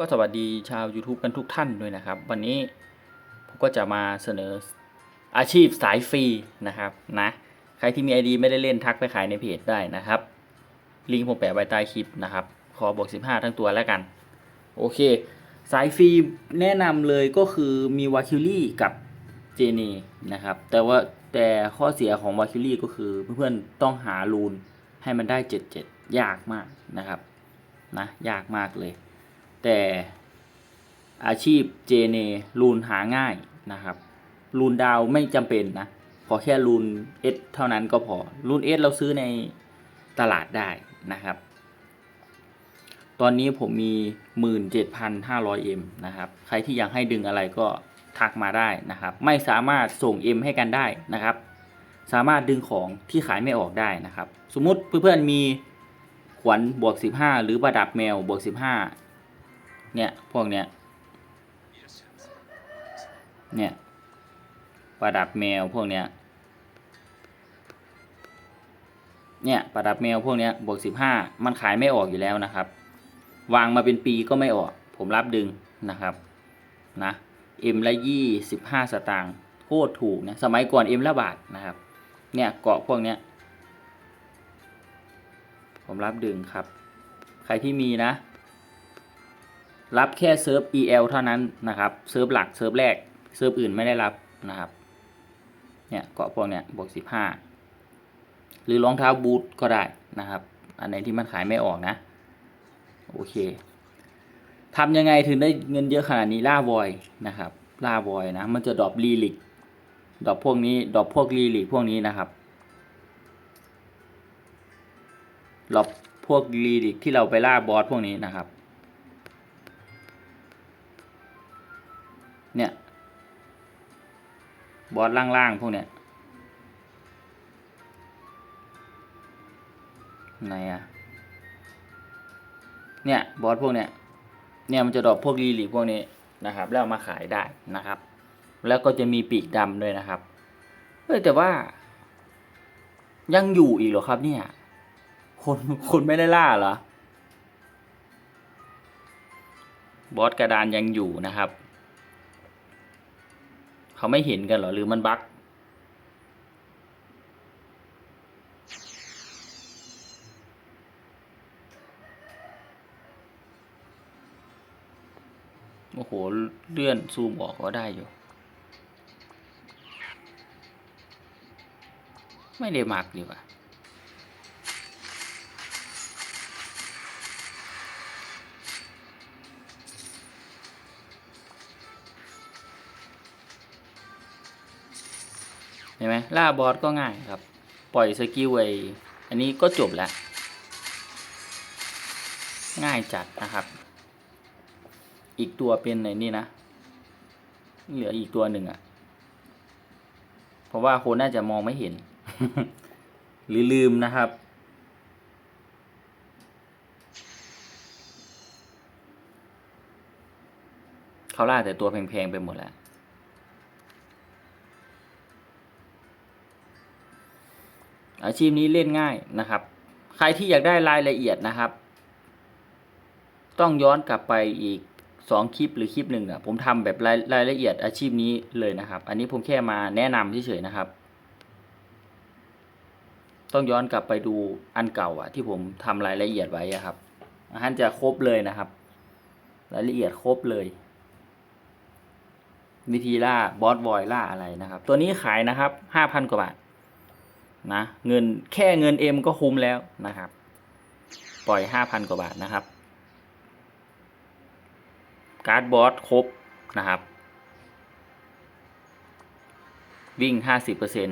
ก็สวัสดีชาว YouTube กันทุกท่านด้วยนะครับ วันนี้ผมก็จะมาเสนออาชีพสายฟรีนะครับนะใครที่มี ID ไม่ได้เล่นทักไปขายในเพจได้นะครับ ลิงก์ผมแปะไว้ใต้คลิปนะครับ ขอบวก 15 ทั้งตัวแล้วกัน โอเค สายฟรีแนะนำเลยก็คือมีวาคิลี่กับเจเนนะครับ แต่ว่าแต่ข้อเสียของวาคิลี่ก็คือเพื่อนๆต้องหารูนให้มันได้ 77 ยากมากนะครับนะยากมากเลย แต่อาชีพเจเนรูนหาง่ายนะครับรูนดาวไม่จำเป็นนะขอแค่รูนเอสเท่านั้นก็พอรูนเอสเราซื้อในตลาดได้นะครับ ตอนนี้ผมมี 17,500M นะครับ ใครที่อยากให้ดึงอะไรก็ทักมาได้นะครับ ไม่สามารถส่ง M ให้กันได้นะครับ สามารถดึงของที่ขายไม่ออกได้นะครับ สมมุติเพื่อนๆมีขวัญบวก 15 หรือประดับแมวบวก 15 เนี่ย พวกเนี้ย เนี่ย ประดับแมวพวกเนี้ย เนี่ย ประดับแมวพวกเนี้ยบวก15มันขายไม่ออกอยู่แล้วนะครับ วางมาเป็นปีก็ไม่ออก ผมรับดึงนะครับ นะ M ละยี่สิบห้าสตางค์โคตรถูกนะสมัยก่อน M ละบาทนะครับ เนี่ยเกาะพวกเนี้ย ผมรับดึงครับ ใครที่มีนะ รับแค่เซิร์ฟ EL เท่านั้นนะครับ เซิร์ฟหลักเซิร์ฟแรก เซิร์ฟอื่นไม่ได้รับนะครับ เนี่ยเกาะพวกเนี้ยบวกสิบห้าหรือรองเท้าบูทก็ได้นะครับ อันไหนที่มันขายไม่ออกนะ โอเคทำยังไงถึงได้เงินเยอะขนาดนี้ล่าวอยนะครับ ล่าวอยนะ มันจะดรอปลีลิกดรอปพวกนี้ดรอปพวกลีลิกพวกนี้นะครับดรอปพวกลีลิกที่เราไปล่าบอสพวกนี้นะครับ เนี่ย บอสล่างๆพวกเนี้ยไหนอะเนี่ยบอสพวกเนี้ยเนี่ยมันจะดรอปพวกลีลิกพวกนี้นะครับ แล้วมาขายได้นะครับ แล้วก็จะมีปีกดำด้วยนะครับเฮ้ยแต่ว่า ยังอยู่อีกเหรอครับ เนี่ย คนคนไม่ได้ล่าเหรอบอสกระดานยังอยู่นะครับ เขาไม่เห็นกันเหรอหรือมันบั๊กโอ้โห เลื่อนซูมออกก็ได้อยู่ ไม่ได้มักดีกว่า เห็นไหมล่าบอสก็ง่ายครับ ปล่อยสกิลไว้อันนี้ก็จบแล้ว ง่ายจัดนะครับ อีกตัวเป็นในนี่นะ เหลืออีกตัวหนึ่งอะ่ะ เพราะว่าคนน่าจะมองไม่เห็น หรือลืมนะครับเขาล่าแต่ตัวแพงๆไปหมดแล้ว อาชีพนี้เล่นง่ายนะครับ ใครที่อยากได้รายละเอียดนะครับ ต้องย้อนกลับไปอีกสองคลิปหรือคลิปหนึ่งอะผมทำแบบรายรายละเอียดอาชีพนี้เลยนะครับ อันนี้ผมแค่มาแนะนำเฉยๆนะครับ ต้องย้อนกลับไปดูอันเก่าอะ ที่ผมทำรายละเอียดไว้ครับอันจะครบเลยนะครับ รายละเอียดครบเลย วิธีล่าบอสบอยล่าอะไรนะครับ ตัวนี้ขายนะครับห้าพันกว่าบาท นะเงินแค่เงินเอ็มก็คุ้มแล้วนะครับ ปล่อยห้าพันกว่าบาทนะครับ การ์ดบอสครบนะครับ วิ่งห้าสิบเปอร์เซ็น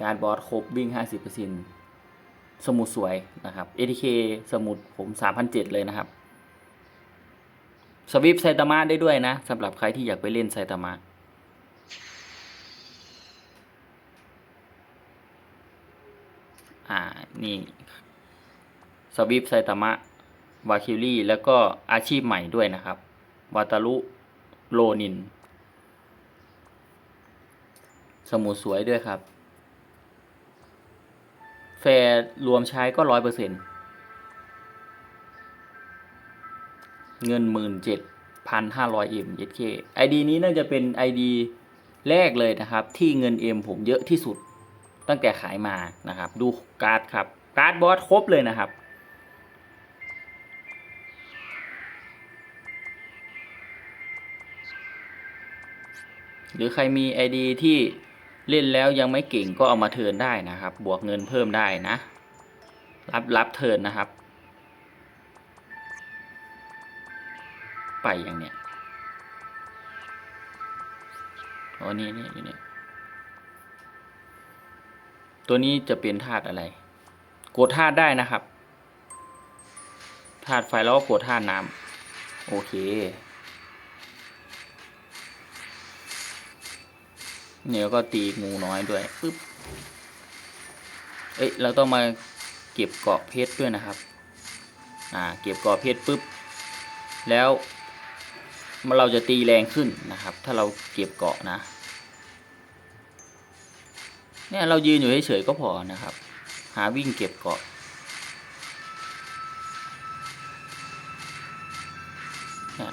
การ์ดบอสครบวิ่งห้าสิบเปอร์เซ็นสมุดสวยนะครับ ATK สมุดผมสามพันเจ็ดเลยนะครับ สวิปไซตามะได้ด้วยนะสำหรับใครที่อยากไปเล่นไซตามะอ่านี่สวิปไซตามะวาคิลี่แล้วก็อาชีพใหม่ด้วยนะครับวาตารุโลนิน สมุดสวยด้วยครับ แฟร์รวมใช้ก็ร้อยเปอร์เซ็นต์ เงินหมื่นเจ็ดพันห้าร้อยเอ็มเยเคไอดีนี้น่าจะเป็นไอดีแรกเลยนะครับ ที่เงินเอ็มผมเยอะที่สุด ตั้งแต่ขายมานะครับ ดูการ์ดครับการ์ดบอสครบเลยนะครับหรือใครมี ID ที่เล่นแล้วยังไม่เก่งก็เอามาเทิร์นได้นะครับ บวกเงินเพิ่มได้นะ รับรับเทิร์นนะครับ ไปอย่างเนี้ยอ๋อนี่นี่นี่ตัวนี้จะเป็นธาตุอะไร กดธาตุได้นะครับ ธาตุไฟแล้วก็กดธาตุน้ำโอเค เนี่ยก็ตีงูน้อยด้วยปึ๊บ เอ้ย เราต้องมาเก็บเกาะเพชรด้วยนะครับ อ่า เก็บเกาะเพชรปุ๊บ แล้ว เราจะตีแรงขึ้นนะครับ ถ้าเราเก็บเกาะนะ เนี่ยเรายืนอยู่เฉยๆก็พอนะครับ หาวิ่งเก็บเกาะเนี่ย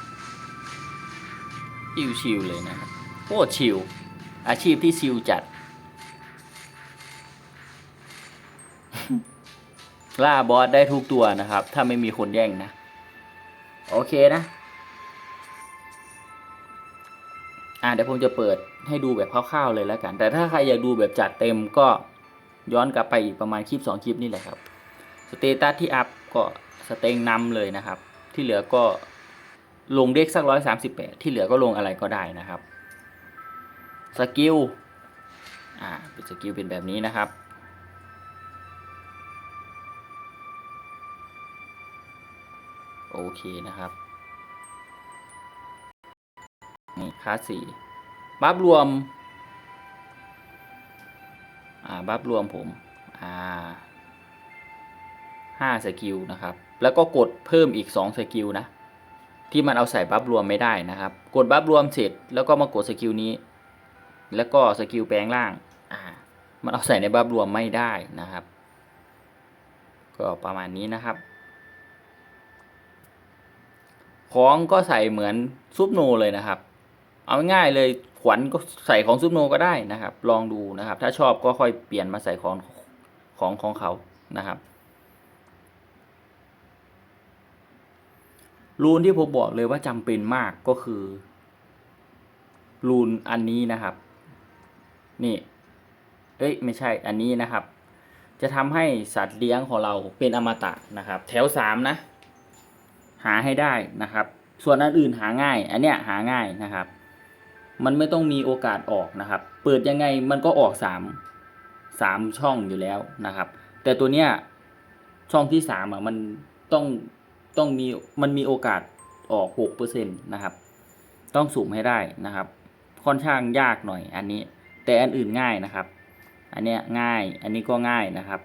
ชิวๆเลยนะครับโคตรชิว อาชีพที่ชิวจัด ล่าบอสได้ทุกตัวนะครับ ถ้าไม่มีคนแย่งนะ โอเคนะ อ่าเดี๋ยวผมจะเปิดให้ดูแบบคร่าวๆเลยแล้วกัน แต่ถ้าใครอยากดูแบบจัดเต็มก็ย้อนกลับไปอีกประมาณคลิป 2 คลิปนี่แหละครับสเตตัสที่อัพก็สเต็งนำเลยนะครับ ที่เหลือก็ลงเด็กสักร้อยสามสิบแปดที่เหลือก็ลงอะไรก็ได้นะครับสกิลอ่าเป็นสกิลเป็นแบบนี้นะครับโอเคนะครับ นี่ค่าสี่บัฟรวม อ่า บัฟรวมผม อ่าห้าสกิลนะครับ แล้วก็กดเพิ่มอีกสองสกิลนะ ที่มันเอาใส่บัฟรวมไม่ได้นะครับ กดบัฟรวมเสร็จแล้วก็มากดสกิลนี้ แล้วก็สกิลแปลงร่าง อ่า มันเอาใส่ในบัฟรวมไม่ได้นะครับ ก็ประมาณนี้นะครับของก็ใส่เหมือนซุปโนเลยนะครับ เอาง่ายเลยขวัญก็ใส่ของซุปโนก็ได้นะครับ ลองดูนะครับ ถ้าชอบก็ค่อยเปลี่ยนมาใส่ของของของเขานะครับรูนที่ผมบอกเลยว่าจำเป็นมากก็คือรูนอันนี้นะครับ นี่ เอ้ยไม่ใช่อันนี้นะครับ จะทำให้สัตว์เลี้ยงของเราเป็นอมตะนะครับ แถวสามนะ หาให้ได้นะครับ ส่วนอันอื่นหาง่าย อันเนี้ยหาง่ายนะครับ มันไม่ต้องมีโอกาสออกนะครับ เปิดยังไงมันก็ออกสามสามช่องอยู่แล้วนะครับ แต่ตัวเนี้ยช่องที่สามอะมันต้องต้องมีมันมีโอกาสออกหกเปอร์เซ็นต์นะครับ ต้องสุ่มให้ได้นะครับ ค่อนข้างยากหน่อยอันนี้ แต่อันอื่นง่ายนะครับ อันเนี้ยง่ายอันนี้ก็ง่ายนะครับ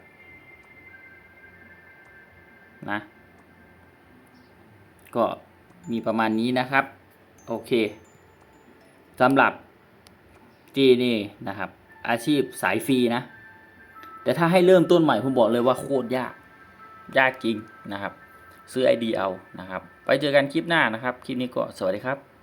นะก็มีประมาณนี้นะครับ โอเค สำหรับจีนี่นะครับ อาชีพสายฟรีนะ แต่ถ้าให้เริ่มต้นใหม่ผมบอกเลยว่าโคตรยาก ยากจริงนะครับ ซื้อไอดีเอานะครับ ไปเจอกันคลิปหน้านะครับ คลิปนี้ก็สวัสดีครับ